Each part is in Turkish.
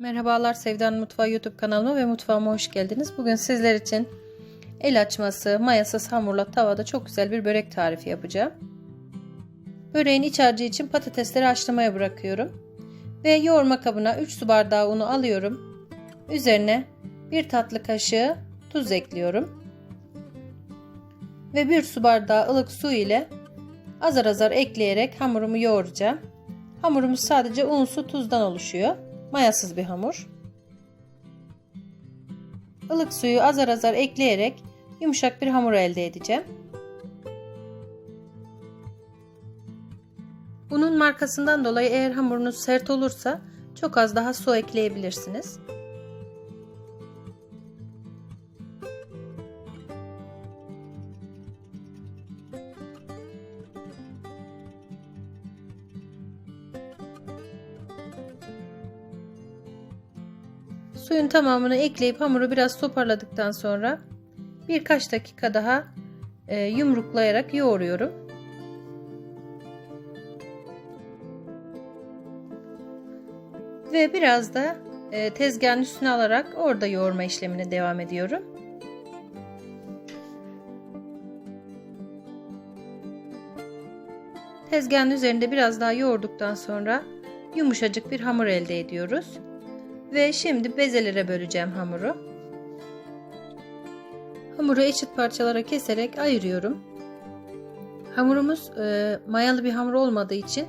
Merhabalar Sevda'nın Mutfağı YouTube kanalıma ve mutfağıma hoş geldiniz. Bugün sizler için el açması, mayasız hamurla tavada çok güzel bir börek tarifi yapacağım. Böreğin iç harcı için patatesleri haşlamaya bırakıyorum. Ve yoğurma kabına 3 su bardağı unu alıyorum. Üzerine 1 tatlı kaşığı tuz ekliyorum. Ve 1 su bardağı ılık su ile azar azar ekleyerek hamurumu yoğuracağım. Hamurumuz sadece un, su, tuzdan oluşuyor. Mayasız bir hamur. Ilık suyu azar azar ekleyerek yumuşak bir hamur elde edeceğim. Bunun markasından dolayı eğer hamurunuz sert olursa çok az daha su ekleyebilirsiniz. Suyun tamamını ekleyip hamuru biraz toparladıktan sonra birkaç dakika daha e, yumruklayarak yoğuruyorum. Ve biraz da e, tezgahın üstüne alarak orada yoğurma işlemine devam ediyorum. Tezgahın üzerinde biraz daha yoğurduktan sonra yumuşacık bir hamur elde ediyoruz. Ve şimdi bezelere böleceğim hamuru. Hamuru eşit parçalara keserek ayırıyorum. Hamurumuz e, mayalı bir hamur olmadığı için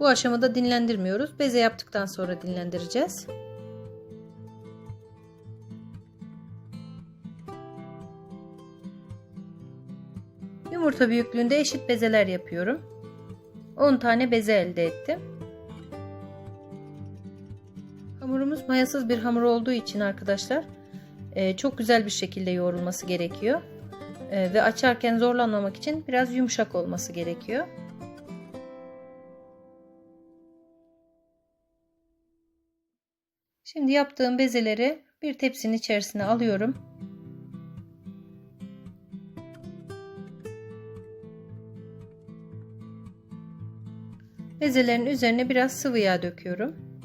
bu aşamada dinlendirmiyoruz. Beze yaptıktan sonra dinlendireceğiz. Yumurta büyüklüğünde eşit bezeler yapıyorum. 10 tane beze elde ettim. Hamurumuz mayasız bir hamur olduğu için arkadaşlar e, çok güzel bir şekilde yoğrulması gerekiyor. E, ve açarken zorlanmamak için biraz yumuşak olması gerekiyor. Şimdi yaptığım bezeleri bir tepsinin içerisine alıyorum. Bezelerin üzerine biraz sıvı yağ döküyorum.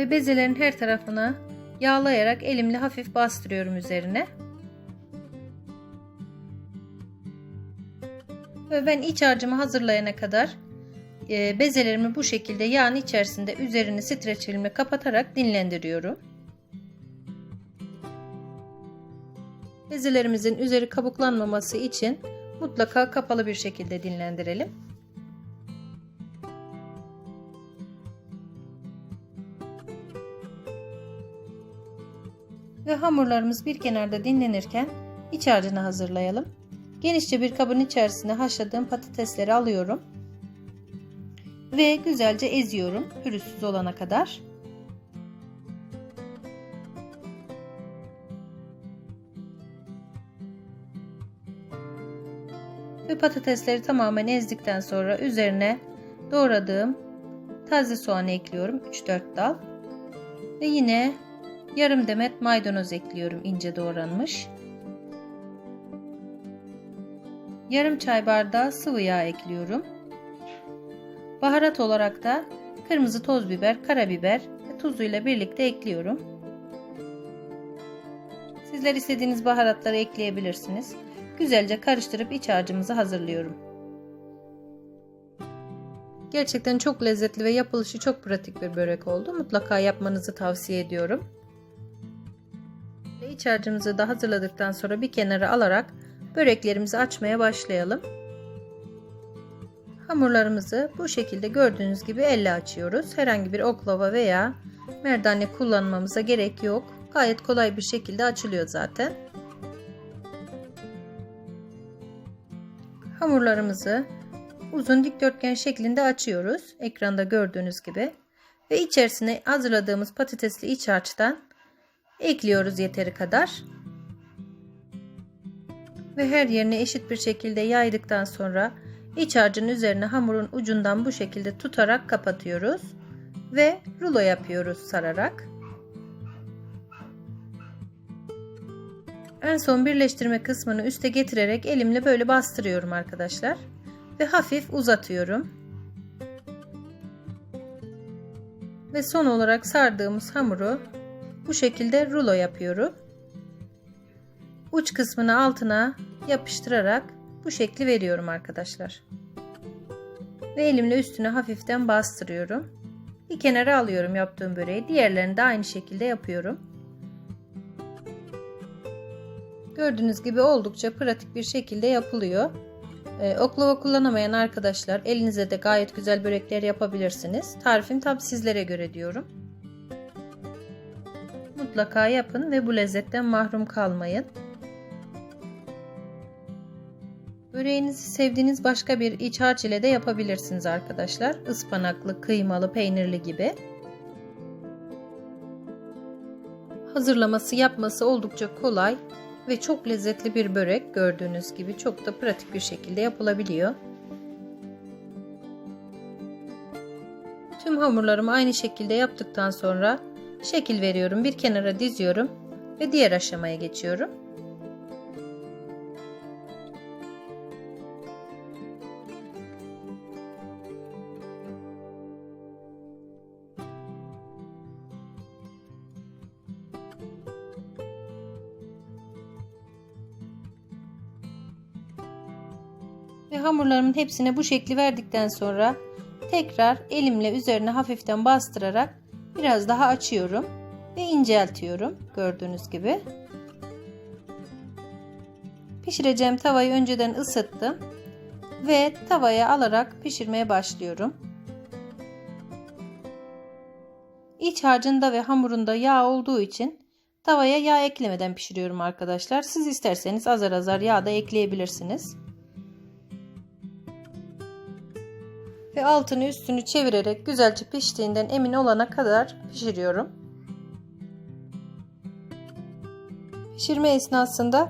Ve bezelerin her tarafına yağlayarak elimle hafif bastırıyorum üzerine. Ve ben iç harcımı hazırlayana kadar e, bezelerimi bu şekilde yağın içerisinde üzerini streç filmle kapatarak dinlendiriyorum. Bezelerimizin üzeri kabuklanmaması için mutlaka kapalı bir şekilde dinlendirelim. Ve hamurlarımız bir kenarda dinlenirken iç harcını hazırlayalım. Genişçe bir kabın içerisine haşladığım patatesleri alıyorum. Ve güzelce eziyorum pürüzsüz olana kadar. Ve patatesleri tamamen ezdikten sonra üzerine doğradığım taze soğanı ekliyorum 3-4 dal. Ve yine yarım demet maydanoz ekliyorum ince doğranmış. Yarım çay bardağı sıvı yağ ekliyorum. Baharat olarak da kırmızı toz biber, karabiber ve tuzuyla birlikte ekliyorum. Sizler istediğiniz baharatları ekleyebilirsiniz. Güzelce karıştırıp iç harcımızı hazırlıyorum. Gerçekten çok lezzetli ve yapılışı çok pratik bir börek oldu. Mutlaka yapmanızı tavsiye ediyorum. İç harcımızı da hazırladıktan sonra bir kenara alarak böreklerimizi açmaya başlayalım. Hamurlarımızı bu şekilde gördüğünüz gibi elle açıyoruz. Herhangi bir oklava veya merdane kullanmamıza gerek yok. Gayet kolay bir şekilde açılıyor zaten. Hamurlarımızı uzun dikdörtgen şeklinde açıyoruz. Ekranda gördüğünüz gibi. Ve içerisine hazırladığımız patatesli iç harçtan ekliyoruz yeteri kadar. Ve her yerine eşit bir şekilde yaydıktan sonra iç harcın üzerine hamurun ucundan bu şekilde tutarak kapatıyoruz. Ve rulo yapıyoruz sararak. En son birleştirme kısmını üste getirerek elimle böyle bastırıyorum arkadaşlar. Ve hafif uzatıyorum. Ve son olarak sardığımız hamuru bu şekilde rulo yapıyorum. Uç kısmını altına yapıştırarak bu şekli veriyorum arkadaşlar. Ve elimle üstüne hafiften bastırıyorum. Bir kenara alıyorum yaptığım böreği. Diğerlerini de aynı şekilde yapıyorum. Gördüğünüz gibi oldukça pratik bir şekilde yapılıyor. Ee, oklava kullanamayan arkadaşlar elinize de gayet güzel börekler yapabilirsiniz. Tarifim tam sizlere göre diyorum. Mutlaka yapın ve bu lezzetten mahrum kalmayın. Böreğinizi sevdiğiniz başka bir iç harç ile de yapabilirsiniz arkadaşlar. Ispanaklı, kıymalı, peynirli gibi. Hazırlaması, yapması oldukça kolay ve çok lezzetli bir börek gördüğünüz gibi çok da pratik bir şekilde yapılabiliyor. Tüm hamurlarımı aynı şekilde yaptıktan sonra şekil veriyorum. Bir kenara diziyorum ve diğer aşamaya geçiyorum. Ve hamurlarımın hepsine bu şekli verdikten sonra tekrar elimle üzerine hafiften bastırarak biraz daha açıyorum ve inceltiyorum gördüğünüz gibi. Pişireceğim tavayı önceden ısıttım ve tavaya alarak pişirmeye başlıyorum. İç harcında ve hamurunda yağ olduğu için tavaya yağ eklemeden pişiriyorum arkadaşlar. Siz isterseniz azar azar yağ da ekleyebilirsiniz. Ve altını üstünü çevirerek güzelce piştiğinden emin olana kadar pişiriyorum. Pişirme esnasında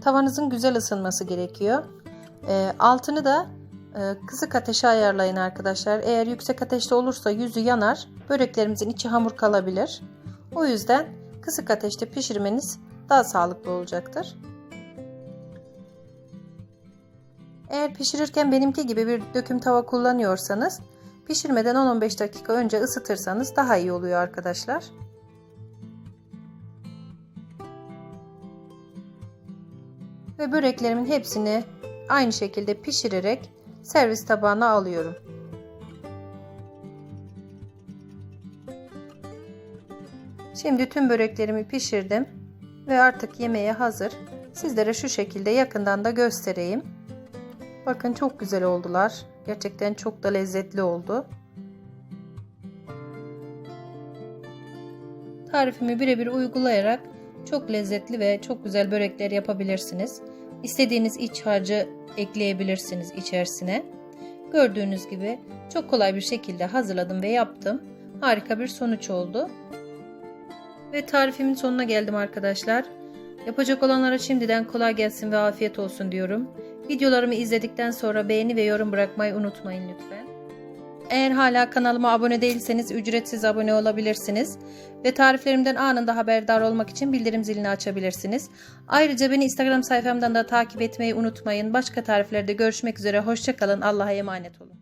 tavanızın güzel ısınması gerekiyor. E, altını da e, kısık ateşe ayarlayın arkadaşlar. Eğer yüksek ateşte olursa yüzü yanar, böreklerimizin içi hamur kalabilir. O yüzden kısık ateşte pişirmeniz daha sağlıklı olacaktır. Eğer pişirirken benimki gibi bir döküm tava kullanıyorsanız pişirmeden 10-15 dakika önce ısıtırsanız daha iyi oluyor arkadaşlar. Ve böreklerimin hepsini aynı şekilde pişirerek servis tabağına alıyorum. Şimdi tüm böreklerimi pişirdim ve artık yemeğe hazır. Sizlere şu şekilde yakından da göstereyim. Bakın çok güzel oldular. Gerçekten çok da lezzetli oldu. Tarifimi birebir uygulayarak çok lezzetli ve çok güzel börekler yapabilirsiniz. İstediğiniz iç harcı ekleyebilirsiniz içerisine. Gördüğünüz gibi çok kolay bir şekilde hazırladım ve yaptım. Harika bir sonuç oldu. Ve tarifimin sonuna geldim arkadaşlar. Yapacak olanlara şimdiden kolay gelsin ve afiyet olsun diyorum. Videolarımı izledikten sonra beğeni ve yorum bırakmayı unutmayın lütfen. Eğer hala kanalıma abone değilseniz ücretsiz abone olabilirsiniz ve tariflerimden anında haberdar olmak için bildirim zilini açabilirsiniz. Ayrıca beni Instagram sayfamdan da takip etmeyi unutmayın. Başka tariflerde görüşmek üzere. Hoşçakalın. Allah'a emanet olun.